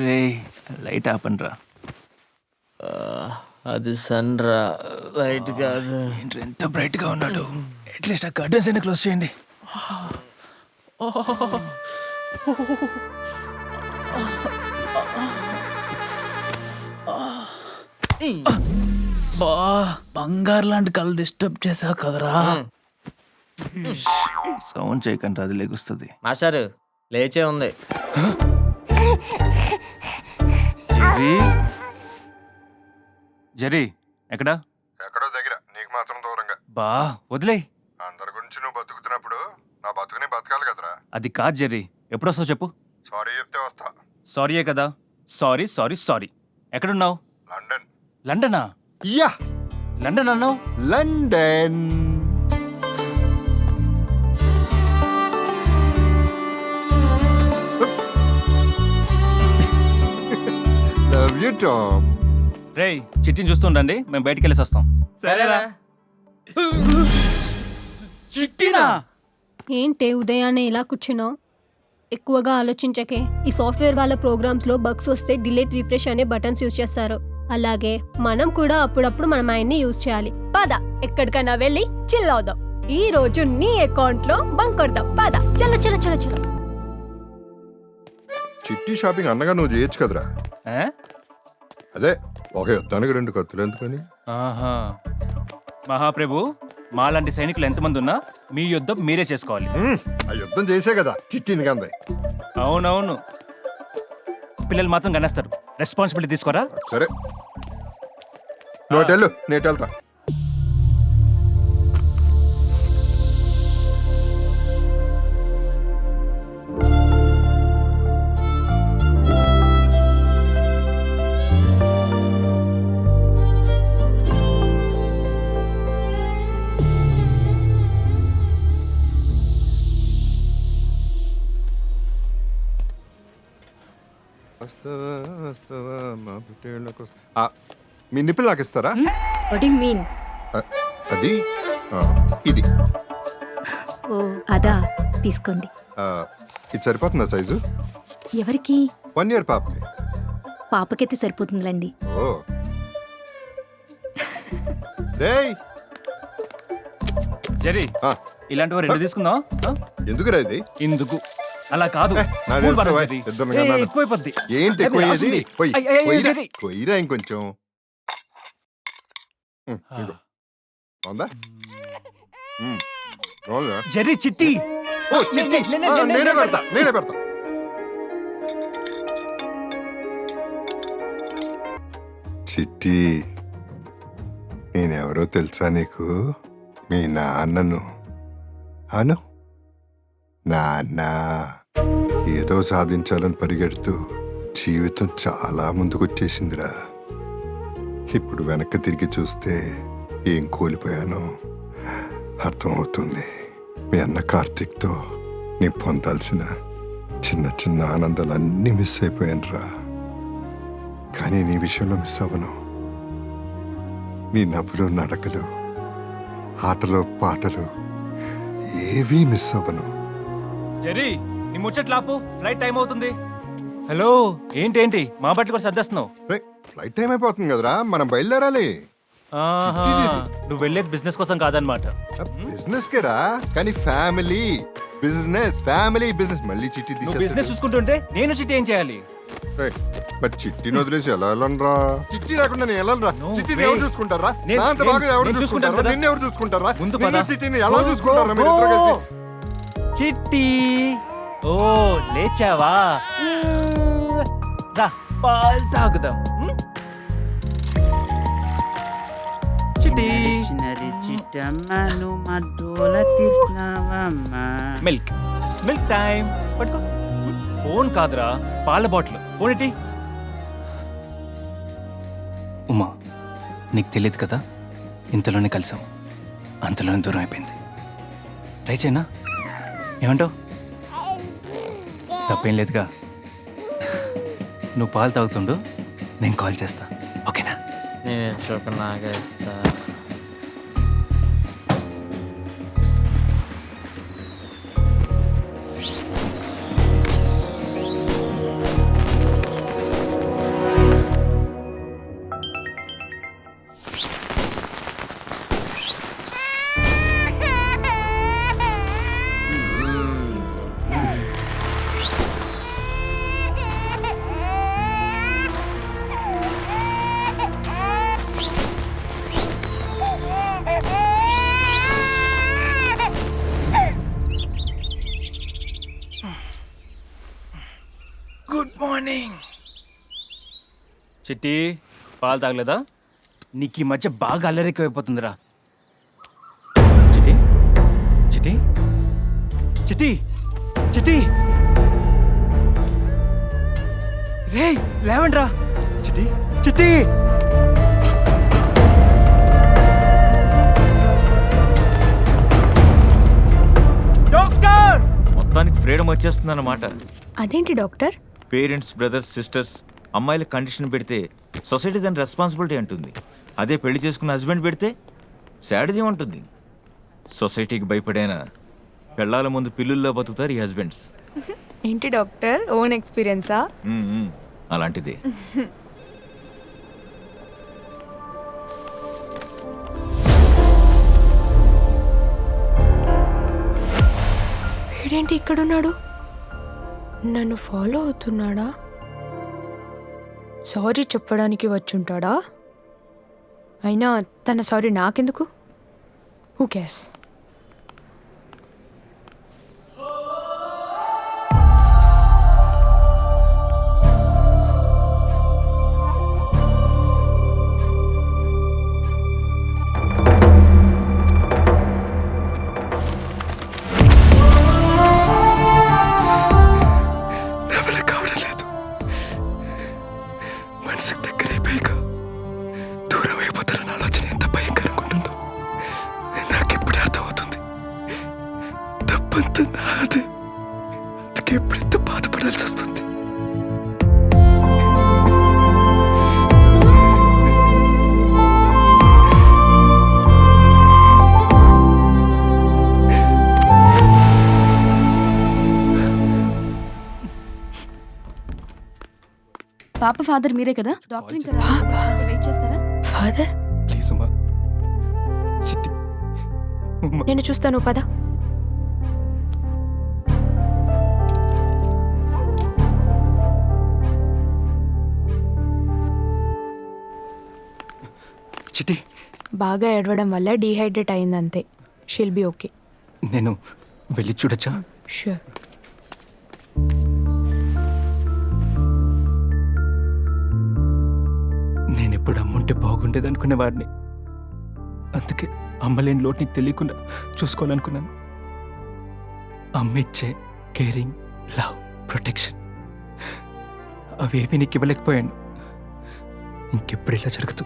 రే light ఆపండ్రా. అది sun రా లైట్ కాదు. ఏంట్రా ఎంత బ్రైట్గా ఉన్నాడు? అట్లీస్ట్ ఆ కర్టన్స్ అయినా క్లోజ్ చేయండి. బా బంగారు లాంటి కళ్ళు డిస్టర్బ్ చేసావు కదరా. సౌండ్ చేయకండి అది లెగుస్తుంది. మాస్టారు లేచే ఉంది. జెరీ? జెరీ ఎక్కడా? ఎక్కడో దగ్గర నీకు మాత్రం దూరంగా. బా వదిలే. అందరి గురించి నువ్వు బతుకుతున్నప్పుడు నా బతుకుని బతకాలి కదరా. అది కాదు జెర్రీ ఎప్పుడొస్తావు చెప్పు? సారీ చెప్తే వస్తా. సారీయే కదా. Sorry sorry sorry. ఎక్కడున్నావు? లండన్. లండనా? యా. లండన్ అన్నావు? లండన్. లవ్ యూ టామ్ రేయ్ చిట్టిని చూస్తుండండి మేము బయటికి వెళ్ళేసి వస్తాం. సరేరా. చిట్టినా? ఏంటే ఉదయాన్నే ఇలా కూర్చున్నావు? ఎక్కువగా ఆలోచించకే ఈ సాఫ్ట్వేర్ వాళ్ళ ప్రోగ్రామ్స్లో బగ్స్ వస్తే డిలీట్ రిఫ్రెష్ అనే బటన్స్ యూజ్ చేస్తారు. అలాగే మనం కూడా అప్పుడప్పుడు మన మైండ్ని యూజ్ చేయాలి. పద ఎక్కడికైనా వెళ్ళి చిల్ అవుదాం. ఈ రోజు నీ అకౌంట్లో బంక్ కొడదాం పద చలో చలో చలో చలో. చిట్టి షాపింగ్ అన్నగా నువ్వు చేయొచ్చు కదరా? అదే ఒక యుద్ధానికి రెండు కత్తులు ఎందుకని? ఆహా. మహాప్రభు మాలాంటి సైనికులు ఎంతమంది ఉన్నా మీ యుద్ధం మీరే చేసుకోవాలి. ఆ యుద్ధం చేసే కదా చిట్టిని కంది. అవునవును. పిల్లలు మాత్రం కనేస్తారు. రెస్పాన్సిబిలిటీ తీసుకోరా? సరే. నువ్వు అటు మా పుట్టేళ్ళకి వస్తా- ఆ, మీ నిప్పులు నాకు ఇస్తారా వాట్ యు మీన్ అది? ఆ, ఇది. ఓ అదా. తీసుకోండి. ఆ, ఇది సరిపోతుందా సైజు? ఎవరికి? వన్ ఇయర్ పాపకి. పాపకైతే సరిపోతుందిలేండి. ఓ. రేయ్! జరీ ఆ, ఇలాంటివి రెండు తీసుకుందాం? ఎందుకురా ఇది? ఇందుకు. అలా కాదు స్కూల్ జరీ. ఇద్దరిని కన్నాను. ఎక్కువైపోద్ది ఏంటి ఎక్కువ. అయ్యేది? జరీ. ఇంకొంచెం ఉమ్, ఇదిగో. బాగుందా ఉమ్, బాగుందా జరీ చిట్టి ఓ, చిట్టి. లే, లే, ఆ, లే, లే, నేనే లే, పెడతా నేనే పెడతా చిట్టి నేనెవరో తెలుసా నీకు మీ నాన్నను అను నాన్న ఏదో సాధించాలని పరిగెడుతూ జీవితం చాలా ముందుకొచ్చేసిందిరా. ఇప్పుడు వెనక్కి తిరిగి చూస్తే ఏం కోల్పోయానో అర్థమవుతుంది. మీ అన్న కార్తీక్తో నేను పొందాల్సిన చిన్న చిన్న ఆనందాలన్నీ మిస్ అయిపోయానురా. కానీ నీ విషయంలో మిస్ అవ్వను. నీ నవ్వులు నడకలు ఆటలు పాటలు ఏవీ మిస్ అవ్వను. జరీ! నీ ముచ్చట్లు ఆపు. ఫ్లైట్ టైం అవుతుంది. హలో ఏంటేంటి? మా బట్టలు కూడా సర్దేస్తున్నావు. ఫ్లైట్ టైం అయిపోతుంది కదరా మనం బయలుదేరాలి. ఆహా. నువ్వు వెళ్ళేది బిజినెస్ కోసం కాదనమాట బిజినెస్ రా కానీ ఫ్యామిలీ బిజినెస్ ఫ్యామిలీ బిజినెస్ మళ్ళీ చిట్టి నువ్వు బిజినెస్ చూసుకుంటుంటే నేను చిట్టి ఏం చేయాలి? మరి చిట్టిని వదిలేసి ఎలా వెళ్ళనరా? చిట్టి లేకుండా నేను వెళ్ళనరా. No చిట్టిని way. ఎవరు చూసుకుంటారా? నేను- నా అంత నేను- బాగా ఎవరు నేను చూసుకుంటాను చూసుకుంటారా కదా. నిన్ను ఎవరు చూసుకుంటారా? ముందు నిన్ను పద. చిట్టిని ఎలా చూసుకుంటారా మీరు ఇద్దరు. కలిసి? చిట్టి. ఓ లేచావా? రా. పాలు తాగుదాం ఉమ్? చిట్టి చిన్నరి చిట్టమ్మను మద్దోల తీర్చినావమ్మా. మిల్క్. మిల్క్ టైం పట్టుకో. ఫోన్ కాదురా. పాల బాటిల్. ఫోన్ ఇటీ ఉమా నీకు తెలియదు కదా? ఇంతలోనే కలిసాం. అంతలోనే దూరం అయిపోయింది. ట్రై చేయనా? ఏమంటావు? తప్పేం లేదుగా. నువ్వు పాలు తాగుతుండు నేను కాల్ చేస్తా. ఓకేనా? నేను చూపు గుడ్ మార్నింగ్ చిట్టి పాలు తాగలేదా? నీకు ఈ మధ్య బాగా అల్లరెక్కువైపోతుందిరా. చిటి చిట్టి చిటి చిటి రే లేవండ్రా. చిట్టి చిట్టి. మొత్తానికి ఫ్రీడమ్ వచ్చేస్తుందన్నమాట. అదేంటి డాక్టర్? పేరెంట్స్ బ్రదర్స్ సిస్టర్స్ అమ్మాయిల కండిషన్ పెడితే సొసైటీ దాని రెస్పాన్సిబిలిటీ అంటుంది. అదే పెళ్ళి చేసుకున్న హస్బెండ్ పెడితే శాడిజం ఉంటుంది. సొసైటీకి భయపడైన పెళ్ళాల ముందు పిల్లుల్లో బతుకుతారు ఈ హస్బెండ్స్. ఏంటి డాక్టర్? ఓన్ ఎక్స్పీరియన్సా? అలాంటిదే. వీడేంటి ఇక్కడున్నాడు? నన్ను ఫాలో అవుతున్నాడా? సారీ చెప్పడానికి వచ్చుంటాడా? అయినా తన సారీ నాకెందుకు? హూ కేర్స్ మనసుకు దగ్గరైపోయాక దూరం అయిపోతారన్న ఆలోచన ఎంత భయంకరంగా ఉంటుందో. నాకు ఇప్పుడే అర్థమవుతుంది. తప్పంతా పాప ఫాదర్ మీరే కదా? డాక్టర్ ఇంకా వెయిట్ చేస్తారా? ఫాదర్? ప్లీజ్ అమ్మా. చిట్టి. అమ్మా. నేను చూస్తాను పద. చిట్టి. బాగా ఏడవడం వల్ల డీహైడ్రేట్ అయిందంతే. She'll be okay. నేను వెళ్ళి చూడొచ్చా? షూర్. ఇప్పుడు అమ్ముంటే బాగుండేది అనుకునేవాడిని అందుకే అమ్మలేని లోటు నీకు తెలియకుండా చూసుకోవాలనుకున్నాను. అమ్మిచ్చే కేరింగ్ లవ్ ప్రొటెక్షన్ అవేవి నీకు ఇవ్వలేకపోయాను. ఇంకెప్పుడు ఇలా జరుగుతూ